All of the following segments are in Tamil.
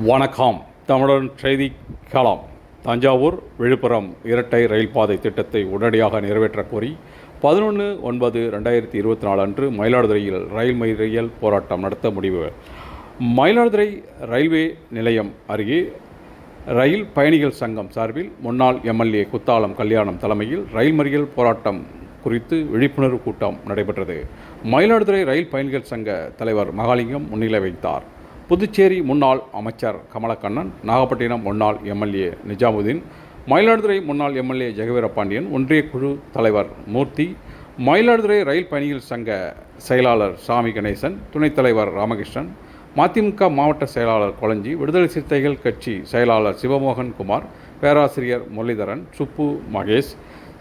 வணக்கம். தமிழன் செய்தி களம் தஞ்சாவூர் விழுப்புரம் இரட்டை ரயில் பாதை திட்டத்தை உடனடியாக நிறைவேற்றக் கோரி பதினொன்று ஒன்பது ரெண்டாயிரத்தி இருபத்தி நாலு அன்று மயிலாடுதுறையில் ரயில் மறியல் போராட்டம் நடத்த முடிவு. மயிலாடுதுறை ரயில்வே நிலையம் அருகே ரயில் பயணிகள் சங்கம் சார்பில் முன்னாள் எம்எல்ஏ குத்தாலம் கல்யாணம் தலைமையில் ரயில் மறியல் போராட்டம் குறித்து விழிப்புணர்வு கூட்டம் நடைபெற்றது. மயிலாடுதுறை ரயில் பயணிகள் சங்க தலைவர் மகாலிங்கம் முன்னிலை வைத்தார் புதுச்சேரி முன்னாள் அமைச்சர் கமலக்கண்ணன் நாகப்பட்டினம் முன்னாள் எம்எல்ஏ நிஜாமுதீன் மயிலாடுதுறை முன்னாள் எம்எல்ஏ ஜெகவீரபாண்டியன் ஒன்றிய குழு தலைவர் மூர்த்தி மயிலாடுதுறை ரயில் பயணிகள் சங்க செயலாளர் சாமி கணேசன் துணைத் தலைவர் ராமகிருஷ்ணன் மதிமுக மாவட்ட செயலாளர் கொளஞ்சி விடுதலை சிறுத்தைகள் கட்சி செயலாளர் சிவமோகன் குமார் பேராசிரியர் முரளிதரன் சுப்பு மகேஷ்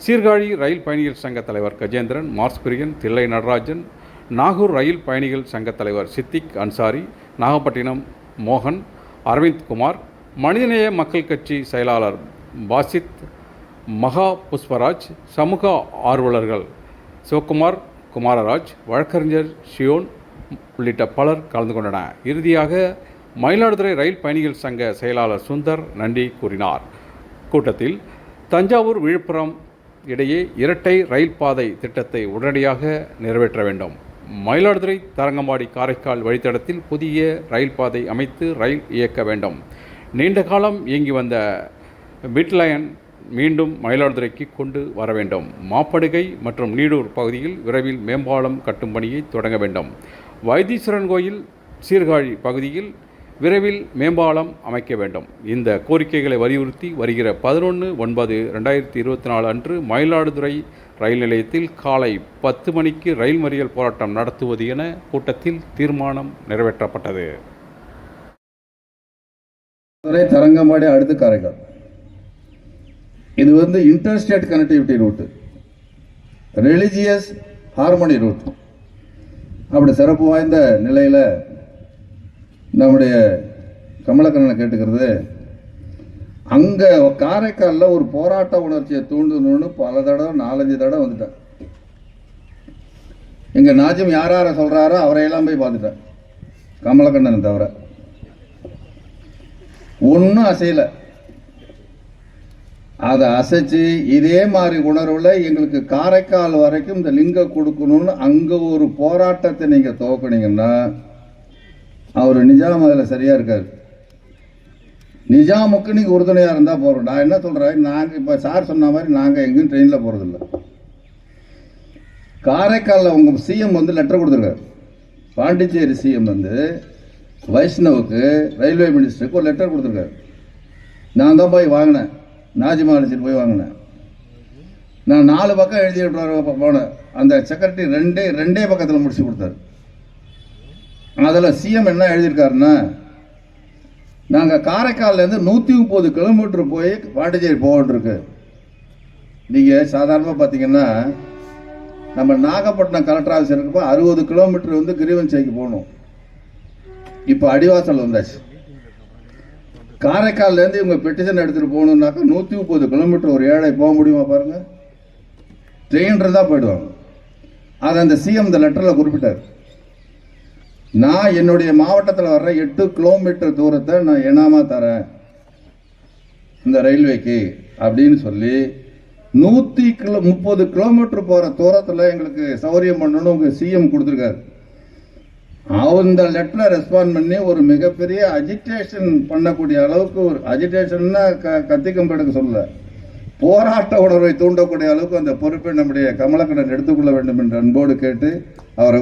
சீர்காழி ரயில் பயணிகள் சங்க தலைவர் கஜேந்திரன் மார்ஸ்பிரியன் தில்லை நடராஜன் நாகூர் ரயில் பயணிகள் சங்க தலைவர் சித்திக் அன்சாரி நாகப்பட்டினம் மோகன் அரவிந்த் குமார் மனிதநேய மக்கள் கட்சி செயலாளர் பாசித் மகா புஷ்பராஜ் சமூக ஆர்வலர்கள் சிவகுமார் குமாரராஜ் வழக்கறிஞர் ஷியோன் உள்ளிட்ட பலர் கலந்து கொண்டனர். இறுதியாக மயிலாடுதுறை ரயில் பயணிகள் சங்க செயலாளர் சுந்தர் நன்றி கூறினார். கூட்டத்தில் தஞ்சாவூர் விழுப்புரம் இடையே இரட்டை ரயில் பாதை திட்டத்தை உடனடியாக நிறைவேற்ற வேண்டும். மயிலாடுதுறை தரங்கம்பாடி காரைக்கால் வழித்தடத்தில் புதிய ரயில் பாதை அமைத்து ரயில் இயக்க வேண்டும். நீண்ட காலம் இயங்கி வந்த பிட்லயன் மீண்டும் மயிலாடுதுறைக்கு கொண்டு வர வேண்டும். மாப்படுகை மற்றும் நீடூர் பகுதியில் விரைவில் மேம்பாலம் கட்டும் பணியை தொடங்க வேண்டும். வைத்தீஸ்வரன் கோயில் சீர்காழி பகுதியில் விரைவில் மேம்பாலம் அமைக்க வேண்டும். இந்த கோரிக்கைகளை வலியுறுத்தி வருகிற பதினொன்று ஒன்பது ரெண்டாயிரத்தி இருபத்தி நாலு அன்று மயிலாடுதுறை ரயில் நிலையத்தில் காலை பத்து மணிக்கு ரயில் மறியல் போராட்டம் நடத்துவது என கூட்டத்தில் தீர்மானம் நிறைவேற்றப்பட்டது. தரங்கம்பாடி அடுத்து காரைக்கால். இது வந்து interstate connectivity route religious harmony route அப்படி சிறப்பு வாய்ந்த நிலையில் நம்முடைய கமலக்கண்ணனை கேட்டுக்கிறது அங்கே காரைக்காலில் ஒரு போராட்ட உணர்ச்சியை தூண்டணும்னு பல தடவை நாலஞ்சு தடவை வந்துட்டேன். இங்கே நாஜிம் யார் யாரை சொல்கிறாரோ அவரையெல்லாம் போய் பார்த்துட்டேன் கமலக்கண்ணனை தவிர. ஒன்றும் அசையலை. அதை அசைச்சு இதே மாதிரி உணர்வில் எங்களுக்கு காரைக்கால் வரைக்கும் இந்த லிங்கம் கொடுக்கணும்னு அங்கே ஒரு போராட்டத்தை நீங்கள் துவக்கினீங்கன்னா அவர் நிஜாம் அதில் சரியாக இருக்கார். நிஜாமுக்கு நீங்கள் உறுதுணையாக இருந்தால் போகிறோம் நான் என்ன சொல்கிறேன் நாங்கள் இப்போ சார் சொன்ன மாதிரி நாங்கள் எங்கேயும் ட்ரெயினில் போகிறதில்ல காரைக்காலில் உங்கள் சிஎம் வந்து லெட்டர் கொடுத்துருக்காரு. பாண்டிச்சேரி சிஎம் வந்து வைஷ்ணவுக்கு ரயில்வே மினிஸ்டருக்கு ஒரு லெட்டர் கொடுத்துருக்காரு. நான் தான் போய் வாங்கினேன். நாஜிமா அழைச்சிட்டு போய் வாங்கினேன். நான் நாலு பக்கம் எழுதிட்டு போனேன் அந்த செக்ரட்டரி ரெண்டே ரெண்டே பக்கத்தில் முடிச்சு கொடுத்தாரு. அதில் சிஎம் என்ன எழுதியிருக்காருன்னா நாங்கள் காரைக்கால்லேருந்து நூற்றி முப்பது கிலோமீட்டர் போய் பாண்டிச்சேரி போகட்டுருக்கு நீங்கள் சாதாரணமாக பார்த்தீங்கன்னா நம்ம நாகப்பட்டினம் கலெக்டர் ஆஃபீஸ் இருக்கப்போ அறுபது கிலோமீட்டர் வந்து கிரிவன்சைக்கு போகணும். இப்போ அடிவாசல் வந்தாச்சு. காரைக்கால்லேருந்து இவங்க பெட்டிஷன் எடுத்துகிட்டு போகணுன்னாக்கா நூற்றி முப்பது கிலோமீட்டர் ஒரு ஏழை போக முடியுமா பாருங்கள் ட்ரெயின் தான் போயிடுவாங்க. அதை அந்த சிஎம் இந்த லெட்டரில் குறிப்பிட்டார். நான் என்னுடைய மாவட்டத்தில் வர்ற எட்டு கிலோமீட்டர் தூரத்தை நான் இனாமா தரேன். இந்த ரயில்வேக்கு அப்படின்னு சொல்லி நூற்றி கிலோ முப்பது கிலோமீட்டர் போகிற தூரத்தில் எங்களுக்கு சௌகரியம் பண்ணணும்னு உங்கள் சிஎம் கொடுத்துருக்காரு. அந்த லெட்டரை ரெஸ்பாண்ட் பண்ணி ஒரு மிகப்பெரிய அஜிடேஷன் பண்ணக்கூடிய அளவுக்கு ஒரு அஜிடேஷன்னா க கத்திக்கும் கம்பெடுக்க சொல்லல. போராட்ட உணர்வை தூண்டக்கூடிய அளவுக்கு அந்த பொறுப்பை நம்முடைய கமலக்கண்ணன் எடுத்துக்கொள்ள வேண்டும் என்று அன்போடு கேட்டு அவரை